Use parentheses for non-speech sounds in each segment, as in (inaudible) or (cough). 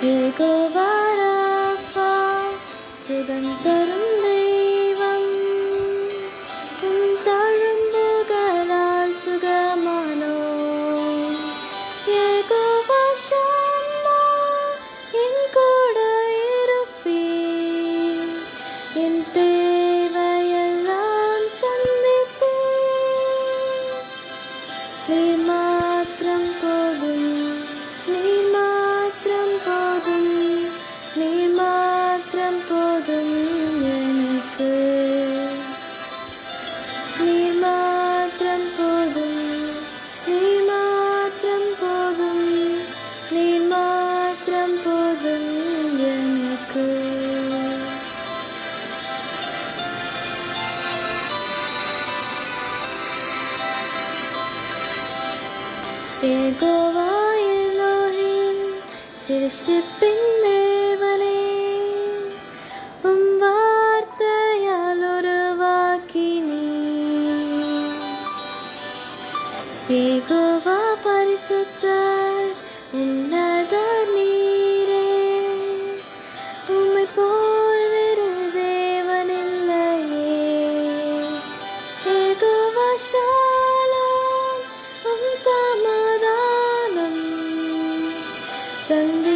Take a waterfall, swim தந்தீர்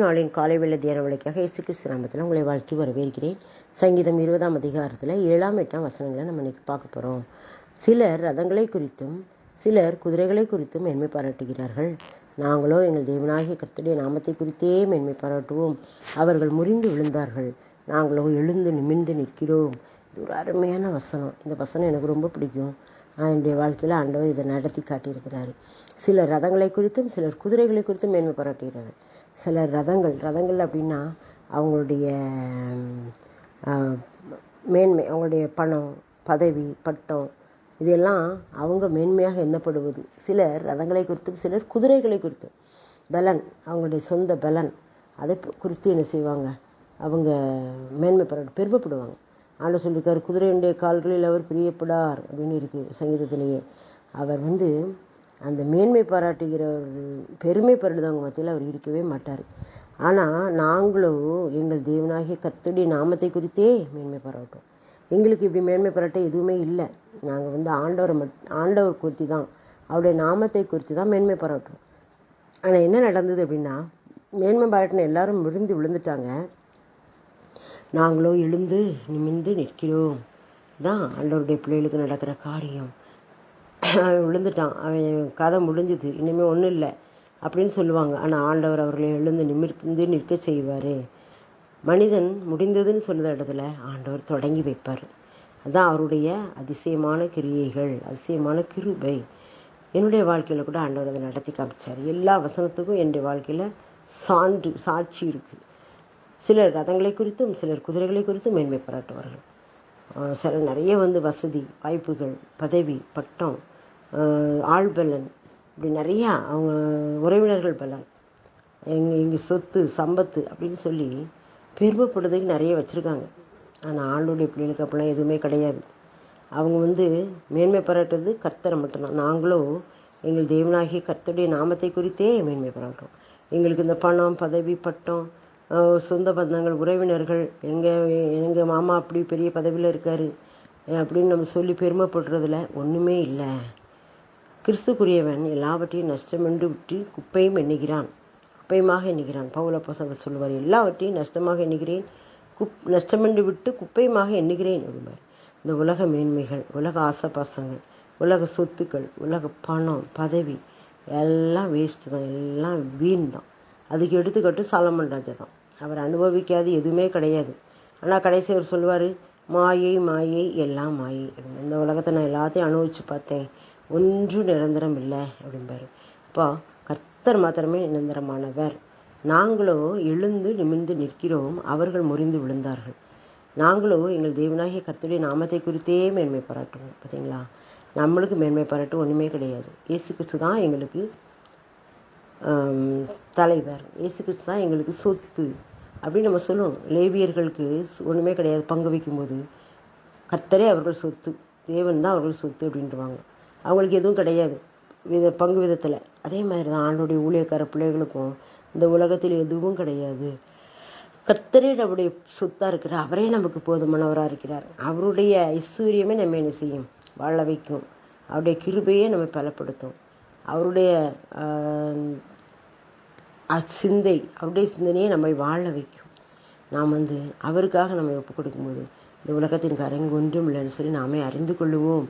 நாளின் காலை வெள்ள தியான விளக்காக இயேசு கிறிஸ்து நாமத்தில் உங்களை வாழ்த்தி வரவேற்கிறேன். சங்கீதம் இருபதாம் அதிகாரத்தில் ஏழாம் எட்டாம் வசனங்களை நம்ம இன்றைக்கி பார்க்க போகிறோம் சிலர் ரதங்களை குறித்தும் சிலர் குதிரைகளை குறித்தும் மென்மை பாராட்டுகிறார்கள். நாங்களோ எங்கள் தேவனாகிய கர்த்தருடைய நாமத்தை குறித்தே மென்மை பாராட்டுவோம். அவர்கள் முறிந்து விழுந்தார்கள். நாங்களோ எழுந்து நிமிர்ந்து நிற்கிறோம். இது ஒரு அருமையான வசனம். இந்த வசனம் எனக்கு ரொம்ப பிடிக்கும். என்னுடைய வாழ்க்கையில் ஆண்டவர் இதை நடத்தி காட்டியிருக்கிறாரு. சிலர் ரதங்களை குறித்தும் சிலர் குதிரைகளை குறித்தும் மேன்மை பாராட்டுகிறார்கள் சில ரதங்கள் ரதங்கள் அப்படின்னா அவங்களுடைய மேன்மை அவங்களுடைய பணம் பதவி பட்டம் இதெல்லாம் அவங்க மேன்மையாக எண்ணப்படுவது. சிலர் ரதங்களை குறித்தும் சிலர் குதிரைகளை குறித்தும். பலன் அவங்களுடைய சொந்த பலன். அதை குறித்து என்ன செய்வாங்க? அவங்க மேன்மை பெற பெருமைப்படுவாங்க. ஆண்டு சொல்லியிருக்கார் குதிரையுடைய கால்களில் அவர் பிரியப்படார் அப்படின்னு இருக்குது சங்கீதத்திலேயே. அவர் வந்து அந்த மேன்மை பாராட்டுகிறவர்கள் பெருமை படுறவங்க மத்தியில் அவர் இருக்கவே மாட்டார். ஆனால் நாங்களும் எங்கள் தேவனாகிய கர்த்தருடைய நாமத்தை குறித்தே மேன்மை பாராட்டும் எங்களுக்கு இப்படி மேன்மை பாராட்ட எதுவுமே இல்லை. நாங்கள் வந்து ஆண்டவரை மட் ஆண்டவர் குறித்து தான் அவருடைய நாமத்தை குறித்து தான் மேன்மை பாராட்டும் ஆனால் என்ன நடந்தது அப்படின்னா மேன்மை பாராட்டின எல்லாரும் விழுந்து விழுந்துட்டாங்க. நாங்களோ எழுந்து நிமிர்ந்து நிற்கிறோம். தான் ஆண்டவருடைய பிள்ளைகளுக்கு நடக்கிற காரியம். (laughs) விழுந்துட்டான். அவன் கதை முடிஞ்சுது. இனிமேல் ஒன்றும் இல்லை. அப்படின்னு சொல்லுவாங்க. ஆனால் ஆண்டவர் அவர்களை எழுந்து நிமிர்ந்து நிற்க செய்வார். மனிதன் முடிந்ததுன்னு சொன்ன இடத்துல ஆண்டவர் தொடங்கி வைப்பார். அதுதான் அவருடைய அதிசயமான கிரியைகள் அதிசயமான கிருபை. என்னுடைய வாழ்க்கையில் கூட ஆண்டவர் அதை நடத்தி காமிச்சார். எல்லா வசனத்துக்கும் என்னுடைய வாழ்க்கையில் சான்று சாட்சி இருக்குது சிலர் ரதங்களை குறித்தும் சிலர் குதிரைகளை குறித்தும் மேன்மை பாராட்டுவார்கள். சில நிறைய வந்து வசதி வாய்ப்புகள் பதவி பட்டம் ஆள் பலன். இப்படி நிறையா அவங்க உறவினர்கள் பலன். எங்கள் எங்கள் சொத்து சம்பத்து அப்படின்னு சொல்லி பெருமைப்படுறதுக்கு நிறைய வச்சுருக்காங்க. ஆனால் ஆளுடைய பிள்ளைகளுக்கு அப்படிலாம் எதுவுமே கிடையாது. அவங்க வந்து மேன்மை பாராட்டுறது கர்த்தரை மட்டும்தான். நாங்களும் எங்கள் தேவனாகிய கர்த்தருடைய நாமத்தை குறித்தே மேன்மை பாராட்டுறோம். எங்களுக்கு இந்த பணம் பதவி பட்டம் சொந்த பந்தங்கள் உறவினர்கள் எங்கள் எங்கள் மாமா அப்படி பெரிய பதவியில் இருக்கார் அப்படின்னு நம்ம சொல்லி பெருமைப்படுறதுல ஒன்றுமே இல்லை. கிறிஸ்துக்குரியவன் எல்லாவற்றையும் நஷ்டமென்று விட்டு குப்பையும் எண்ணுகிறான். குப்பையுமாக எண்ணுகிறான். பவுல பசங்க சொல்லுவார் எல்லாவற்றையும் நஷ்டமாக எண்ணுகிறேன். குப் நஷ்டமென்று விட்டு குப்பையுமாக எண்ணுகிறேன் என்பார். இந்த உலக மேன்மைகள் உலக ஆசைப்பாசங்கள் உலக சொத்துக்கள் உலக பணம் பதவி எல்லாம் வேஸ்ட்டு தான். எல்லாம் வீண் தான். அதுக்கு எடுத்துக்கட்டு சாலமன் ராஜா தான். அவர் அனுபவிக்காது எதுவுமே கிடையாது. ஆனால் கடைசி அவர் சொல்லுவார் மாயை மாயை எல்லாம் மாயை. இந்த உலகத்தை நான் எல்லாத்தையும் அனுபவிச்சு பார்த்தேன். ஒன்றும் நிரந்தரம் இல்லை அப்படிம்பாரு. அப்போ கர்த்தர் மாத்திரமே நிரந்தரமானவர். நாங்களோ எழுந்து நிமிர்ந்து நிற்கிறோம் அவர்கள் முறிந்து விழுந்தார்கள். நாங்களோ எங்கள் தேவனாகிய கர்த்தருடைய நாமத்தை குறித்தே மேன்மை பாராட்டுவோம். பார்த்தீங்களா நம்மளுக்கு மேன்மை பாராட்டு ஒன்றுமே கிடையாது. இயேசு கிறிஸ்து தான் எங்களுக்கு தலைவர். இயேசு கிறிஸ்து தான் எங்களுக்கு சொத்து அப்படின்னு நம்ம சொல்லணும். லேவியர்களுக்கு ஒன்றுமே கிடையாது. பங்கு வைக்கும்போது கர்த்தரே அவர்கள் சொத்து தேவன் தான் அவர்கள் சொத்து அப்படின்ட்டுவாங்க அவங்களுக்கு எதுவும் கிடையாது. வித பங்கு விதத்தில். அதே மாதிரி தான் ஆண்டுடைய ஊழியக்கார பிள்ளைகளுக்கும் இந்த உலகத்தில் எதுவும் கிடையாது. கர்த்தரே நம்முடைய சொத்தாக இருக்கிறார் அவரே நமக்கு போதுமானவராக இருக்கிறார். அவருடைய ஐஸ்வர்யமே நம்ம என்ன செய்யும்? வாழ வைக்கும். அவருடைய கிருபையே நம்ம பலப்படுத்தும். அவருடைய சிந்தை அவருடைய சிந்தனையே நம்மை வாழ வைக்கும். நாம் வந்து அவருக்காக நம்ம ஒப்பு கொடுக்கும்போது இந்த உலகத்தின் கரங்கு ஒன்றும் இல்லைன்னு சொல்லி நாமே அறிந்து கொள்ளுவோம்.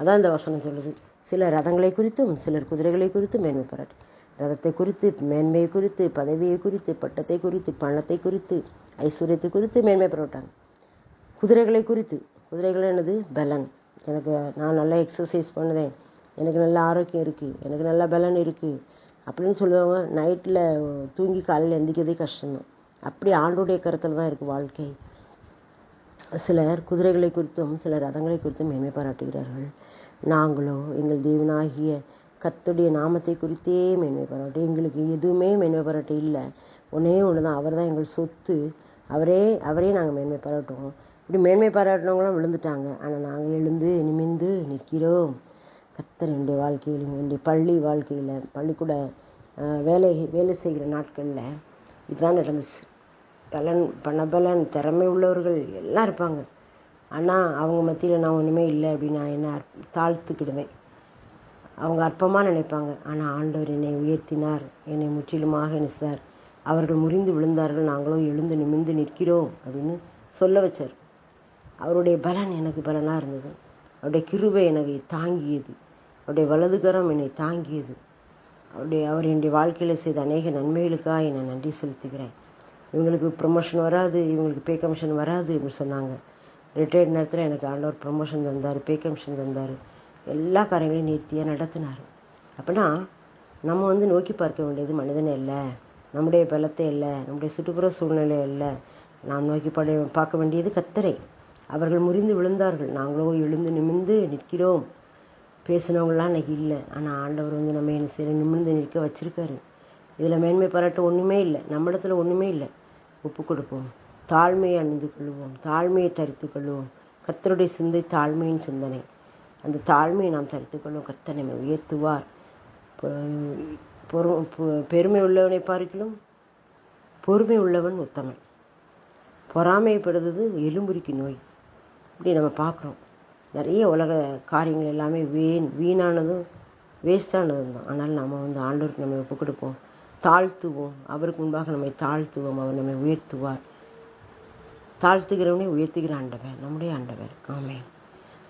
அதான் இந்த வசனம் சொல்லுது. சில ரதங்களை குறித்தும் சிலர் குதிரைகளை குறித்தும் மேன்மை பாராட்டு. ரதத்தை குறித்து மேன்மையை குறித்து பதவியை குறித்து பட்டத்தை குறித்து பணத்தை குறித்து ஐஸ்வர்யத்தை குறித்து மேன்மை பெறவிட்டாங்க குதிரைகளை குறித்து. குதிரைகள் என்னது? பலன். எனக்கு நான் நல்லா எக்ஸசைஸ் பண்ணுதேன். எனக்கு நல்ல ஆரோக்கியம் இருக்குது எனக்கு நல்ல பலன் இருக்குது அப்படின்னு சொல்லுவாங்க. நைட்டில் தூங்கி காலையில் எந்திக்கிறதே கஷ்டம்தான். அப்படி ஆண்டுடைய கருத்தில் தான் இருக்குது வாழ்க்கை. சிலர் குதிரைகளை குறித்தும் சிலர் ரதங்களை குறித்தும் மேன்மை பாராட்டுகிறார்கள். நாங்களோ எங்கள் தேவனாகிய கத்துடைய நாமத்தை குறித்தே மேன்மை பாராட்டு எங்களுக்கு எதுவுமே மேன்மை பாராட்டு இல்லை. ஒன்றே ஒன்று தான் அவர் தான் எங்கள் சொத்து. அவரே அவரே நாங்கள் மேன்மை பாராட்டுவோம். இப்படி மேன்மை பாராட்டினவங்களாம் விழுந்துட்டாங்க. ஆனால் நாங்கள் எழுந்து நிமிந்து நிற்கிறோம். கத்தர் என்னுடைய வாழ்க்கையில் என்னுடைய பள்ளி வாழ்க்கையில் பள்ளிக்கூட வேலை வேலை செய்கிற நாட்களில் இதுதான் நடந்துச்சு. பலன் பணபலன் திறமை உள்ளவர்கள் எல்லாம் இருப்பாங்க. ஆனால் அவங்க மத்தியில் நான் ஒன்றுமே இல்லை அப்படின்னு நான் என்ன தாழ்த்துக்கிடுவேன். அவங்க அற்பமாக நினைப்பாங்க. ஆனால் ஆண்டவர் என்னை உயர்த்தினார் என்னை முற்றிலுமாக நினைச்சார் அவர்கள் முறிந்து விழுந்தார்கள் நாங்களும் எழுந்து நிமிர்ந்து நிற்கிறோம் அப்படின்னு சொல்ல வச்சார். அவருடைய பலன் எனக்கு பலனாக இருந்தது. அவருடைய கிருபை எனக்கு தாங்கியது. அவருடைய வலதுகரம் என்னை தாங்கியது. அவருடைய அவர் என்னுடைய வாழ்க்கையில் செய்த அநேக நன்மைகளுக்காக நான் நன்றி செலுத்துகிறேன் இவங்களுக்கு ப்ரொமோஷன் வராது இவங்களுக்கு பே கமிஷன் வராது அப்படின்னு சொன்னாங்க. ரிட்டையர்ட் நேரத்தில் எனக்கு ஆண்டவர் ப்ரொமோஷன் தந்தார் பே கமிஷன் தந்தார். எல்லா காரியங்களையும் நீர்த்தியாக நடத்தினார். அப்படின்னா நம்ம வந்து நோக்கி பார்க்க வேண்டியது மனிதனே இல்லை நம்முடைய பலத்தை இல்லை நம்முடைய சுற்றுப்புற சூழ்நிலை இல்லை. நாம் நோக்கி பட பார்க்க வேண்டியது கத்தரை அவர்கள் முறிந்து விழுந்தார்கள். நாங்களோ எழுந்து நிமிர்ந்து நிற்கிறோம். பேசினவங்களாம் அன்றைக்கி இல்லை. ஆனால் ஆண்டவர் வந்து நம்ம என்ன செய்ய நிமிர்ந்து நிற்க வச்சுருக்காரு. இதில் மேன்மை பாராட்ட ஒன்றுமே இல்லை. நம்மிடத்துல ஒன்றுமே இல்லை. ஒப்பு கொடுப்போம் தாழ்மையை அணிந்து கொள்வோம். தாழ்மையை தரித்து கொள்வோம். கர்த்தருடைய சிந்தை தாழ்மையின் சிந்தனை. அந்த தாழ்மையை நாம் தரித்து கொள்வோம். கர்த்தர் நம்மை உயர்த்துவார். பொறு பொ- பெருமை உள்ளவனை பார்க்கலும் பொறுமை உள்ளவன் உத்தமன். பொறாமைப்படுறது எலும்புரிக்கு நோய். இப்படி நம்ம பார்க்குறோம். நிறைய உலக காரியங்கள் எல்லாமே வீண் வீணானதும் வேஸ்டானதும் தான் ஆனால் நம்ம வந்து ஆண்டோருக்கு நம்ம ஒப்பு கொடுப்போம் தாழ்த்துவோம். அவருக்கு முன்பாக நம்மை தாழ்த்துவோம். அவர் நம்மை உயர்த்துவார். தாழ்த்துகிறவனே உயர்த்துகிற ஆண்டவர் நம்முடைய ஆண்டவர். ஆமென்.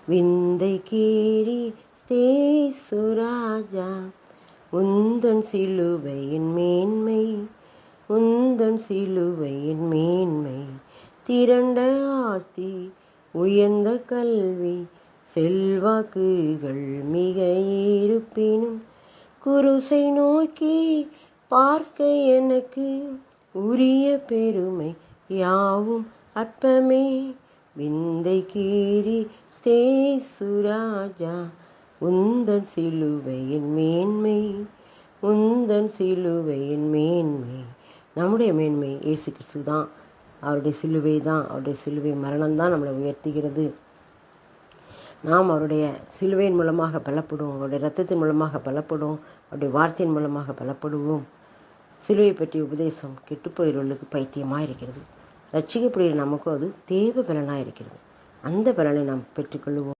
விந்தை கீரி தேசுராஜா உந்தன் சிலுவையின் மேன்மை உந்தன் சிலுவையின் மேன்மை. திரண்ட ஆஸ்தி உயர்ந்த கல்வி செல்வாக்குகள் மிக இருப்பினும் குருசை நோக்கி பார்க்க எனக்கு உரிய பெருமை யாவும் அற்பமே. விந்தை கீறி தேசுராஜா உந்தன் சிலுவையின் மேன்மை உந்தன் சிலுவையின் மேன்மை. நம்முடைய மேன்மை இயேசு கிறிஸ்து தான் அவருடைய சிலுவை தான் அவருடைய சிலுவை மரணம் தான் நம்மளை உயர்த்துகிறது. நாம் அவருடைய சிலுவையின் மூலமாக பலப்படுவோம் அவருடைய ரத்தத்தின் மூலமாக பலப்படுவோம் அவருடைய வார்த்தையின் மூலமாக பலப்படுவோம். சிலுவை பற்றிய உபதேசம் கெட்டுப்போயிருவர்களுக்கு பைத்தியமாக இருக்கிறது ரட்சிக்கப்படுகிற நமக்கும் அது தேவ பலனாக இருக்கிறது அந்த பலனை நாம் பெற்றுக்கொள்வோம்